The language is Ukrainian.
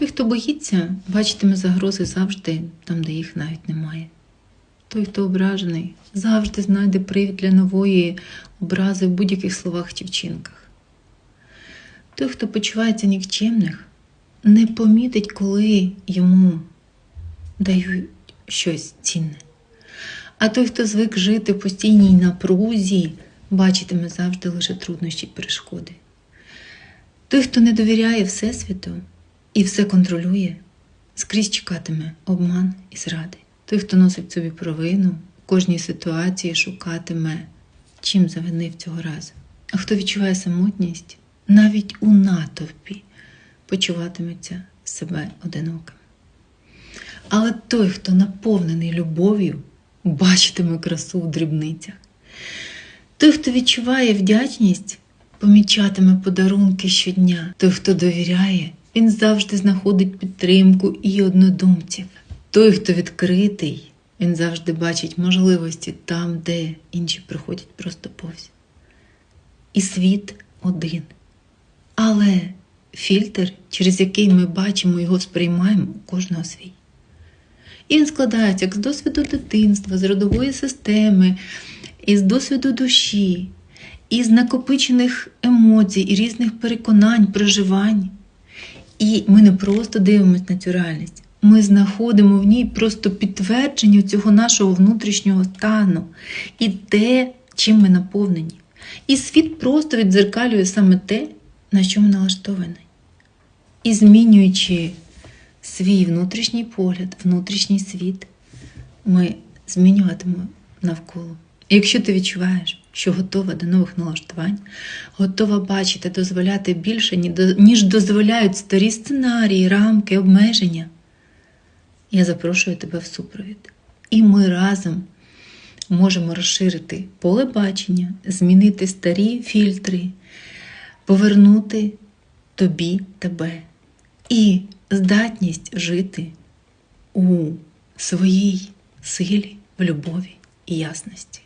Той, хто боїться, бачитиме загрози завжди там, де їх навіть немає. Той, хто ображений, завжди знайде привід для нової образи в будь-яких словах чи вчинках. Той, хто почувається нікчемних, не помітить, коли йому дають щось цінне. А той, хто звик жити в постійній напрузі, бачитиме завжди лише труднощі й перешкоди. Той, хто не довіряє Всесвіту і все контролює, скрізь чекатиме обман і зради. Той, хто носить собі провину, в кожній ситуації шукатиме, чим завинив цього разу. А хто відчуває самотність, навіть у натовпі почуватиметься себе одиноким. Але той, хто наповнений любов'ю, бачитиме красу в дрібницях. Той, хто відчуває вдячність, помічатиме подарунки щодня. Той, хто довіряє, він завжди знаходить підтримку і однодумців. Той, хто відкритий, він завжди бачить можливості там, де інші приходять просто повз. І світ один. Але фільтр, через який ми бачимо його, сприймаємо, у кожного свій. І він складається як з досвіду дитинства, з родової системи, із досвіду душі, із накопичених емоцій і різних переконань, проживань. І ми не просто дивимося на цю реальність, ми знаходимо в ній просто підтвердження цього нашого внутрішнього стану і те, чим ми наповнені. І світ просто віддзеркалює саме те, на що ми налаштовані. І змінюючи свій внутрішній погляд, внутрішній світ, ми змінюватимемо навколо. Якщо ти відчуваєш, що готова до нових налаштувань, готова бачити, дозволяти більше, ніж дозволяють старі сценарії, рамки, обмеження, я запрошую тебе в супровід. І ми разом можемо розширити поле бачення, змінити старі фільтри, повернути тобі тебе і здатність жити у своїй силі, в любові і ясності.